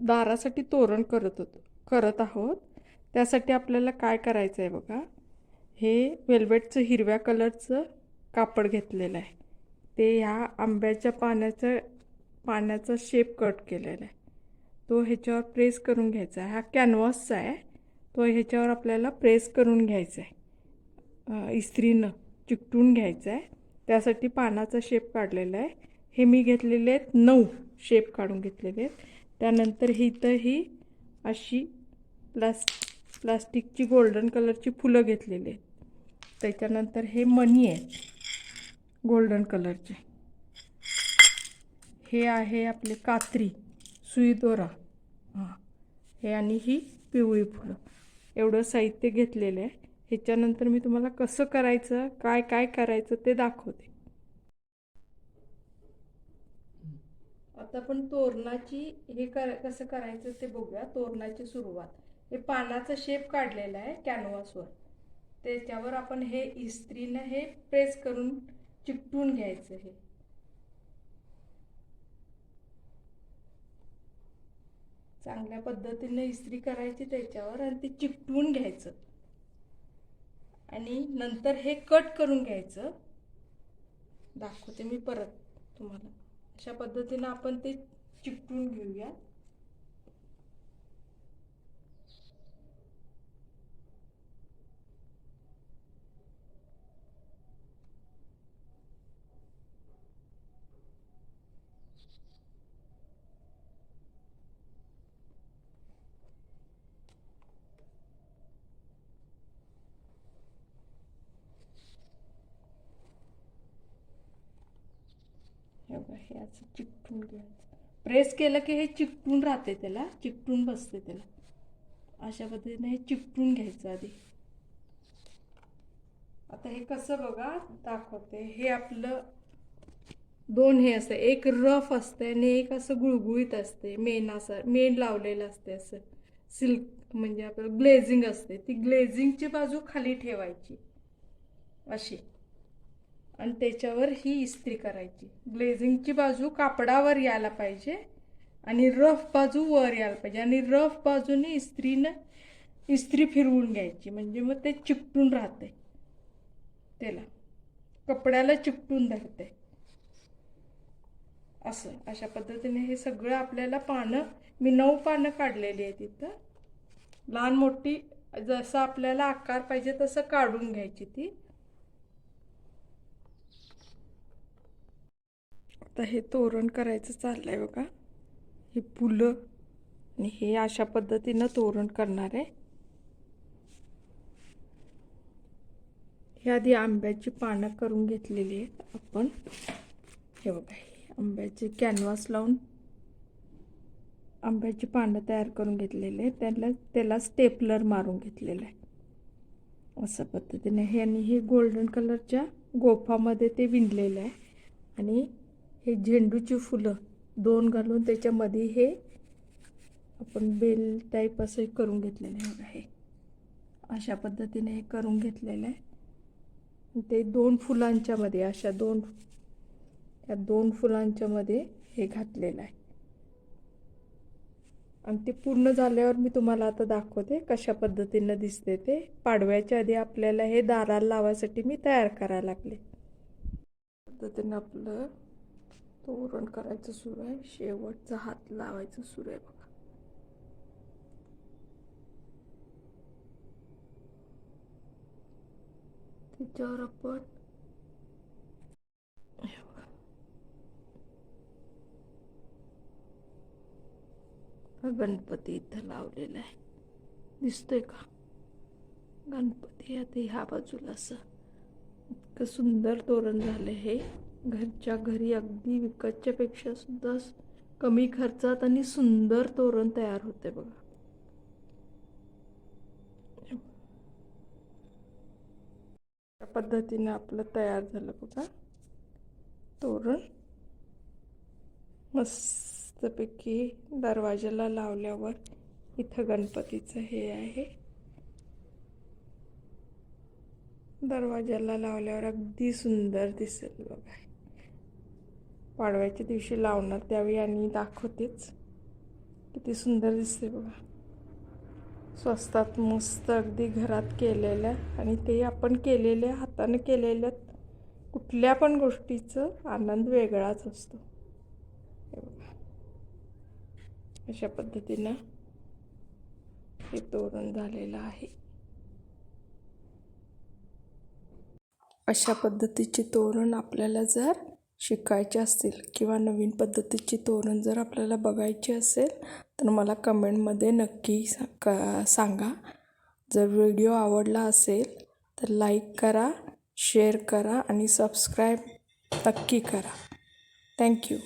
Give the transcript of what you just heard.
दारासाठी तोरण करत होतो करत आहोत. त्यासाठी आपल्याला काय करायचं आहे बघा? हे वेल्वेटचं हिरव्या कलरचं कापड घेतलेलं आहे. ते ह्या आंब्याच्या पाण्याचं पाण्याचा शेप कट केलेला आहे. तो ह्याच्यावर प्रेस करून घ्यायचा आहे. हा कॅनव्हासचा आहे. तो ह्याच्यावर आपल्याला प्रेस करून घ्यायचा आहे. इस्त्रीनं चिकटून घ्यायचं आहे. त्यासाठी पानाचा शेप काढलेला आहे. हे मी घेतलेले आहेत नऊ शेप काढून घेतलेले आहेत. त्यानंतर ही इथं ही अशी प्लास प्लास्टिकची गोल्डन कलरची फुलं घेतलेली आहेत. त्याच्यानंतर हे मणी आहेत गोल्डन कलरचे. हे आहे आपले कात्री सुई दोरा. हां हे आणि ही पिवळी फुलं. एवढं साहित्य घेतलेलं आहे. ह्याच्यानंतर मी तुम्हाला कसं करायचं काय काय करायचं ते दाखवते. आता आपण तोरणाची हे कर कसं करायचं ते बघूया. तोरणाची सुरुवात. हे पानाचा शेप काढलेला आहे कॅनव्हासवर त्याच्यावर आपण हे इस्त्रीनं हे प्रेस करून चिकटून घ्यायचं हे. चांगल्या पद्धतीने इस्त्री करायची त्याच्यावर आणि ते चिकटून घ्यायचं. आणि नंतर हे कट करून घ्यायचं. दाखवते मी परत तुम्हाला. अशा पद्धतीनं आपण ते चिपटून घेऊया हे असं चिकटून घ्यायचं प्रेस केलं की हे चिकटून राहते त्याला चिकटून बसते त्याला. अशा पद्धतीने हे चिकटून घ्यायचं आधी. आता हे कसं बघा दाखवते. हे आपलं दोन हे असतं एक रफ असते आणि एक असं गुळगुळीत असते. मेन असं मेन लावलेलं असते असं. सिल्क म्हणजे आपलं ग्लेझिंग असते. ती ग्लेझिंगची बाजू खाली ठेवायची. अशी. आणि त्याच्यावर ही इस्त्री करायची. ग्लेझिंगची बाजू कापडावर यायला पाहिजे आणि रफ बाजू वर यायला पाहिजे. आणि रफ बाजूने इस्त्रीनं इस्त्री फिरवून घ्यायची. म्हणजे मग ते चिकटून राहते त्याला. कपड्याला चिकटून धरते असं. अशा पद्धतीने हे सगळं आपल्याला पानं मी नऊ पानं काढलेली आहेत तिथं लहान मोठी जसं आपल्याला आकार पाहिजे तसं काढून घ्यायची ती. आता हे तोरण करायचं चाललं आहे बघा. हे फुलं आणि हे अशा पद्धतीनं तोरण करणार आहे. हे आधी आंब्याची पानं करून घेतलेली आहेत आपण. हे बघा हे आंब्याचे कॅनव्हास लावून आंब्याची पानं तयार करून घेतलेले आहे त्याला त्याला स्टेपलर मारून घेतलेलं आहे. अशा पद्धतीने हे आणि हे गोल्डन कलरच्या गोफामध्ये ते विणलेलं आहे. आणि हे झेंडूची फुलं दोन घालून त्याच्यामध्ये हे आपण बेल टाईप असं हे करून घेतलेलं आहे बघा हे. अशा पद्धतीने हे करून घेतलेलं आहे. ते दोन फुलांच्यामध्ये अशा दोन या दोन फुलांच्यामध्ये हे घातलेलं आहे. आणि ते पूर्ण झाल्यावर मी तुम्हाला आता दाखवते कशा पद्धतीनं दिसते ते. पाडव्याच्या आधी आपल्याला हे दाराला लावायसाठी मी तयार करायला लागले. पद्धतीनं आपलं तोरण करायचं सुरू आहे. शेवटचा हात लावायचं सुरू आहे बघा. त्याच्यावर आपण गणपती इथं लावलेला आहे. दिसतोय का? गणपती आता ह्या बाजूला असं इतकं सुंदर तोरण झालं हे. घरच्या घरी अगदी विकतच्यापेक्षा सुद्धा कमी खर्चात आणि सुंदर तोरण तयार होते बघा. या पद्धतीने आपलं तयार झालं बघा. तोरण मस्तपैकी दरवाजाला लावल्यावर इथं गणपतीचं हे आहे. दरवाजाला लावल्यावर अगदी सुंदर दिसेल बघा. पाडव्याच्या दिवशी लावणार त्यावेळी आणि दाखवतेच. किती सुंदर दिसते बघा. स्वस्तात मस्त अगदी घरात केलेल्या आणि ते आपण केलेल्या हाताने केलेल्या कुठल्या पण गोष्टीचं आनंद वेगळाच असतो. हे बघा. अशा पद्धतीनं हे तोरण झालेलं आहे. अशा पद्धतीचे तोरण आपल्याला जर शिकायचे असतील किंवा नवीन पद्धतीची तोरण जर आपल्याला बघायची असेल तर मला कमेंटमध्ये नक्की सा क सांगा. जर व्हिडिओ आवडला असेल तर लाईक करा शेअर करा आणि सबस्क्राईब नक्की करा. थँक्यू.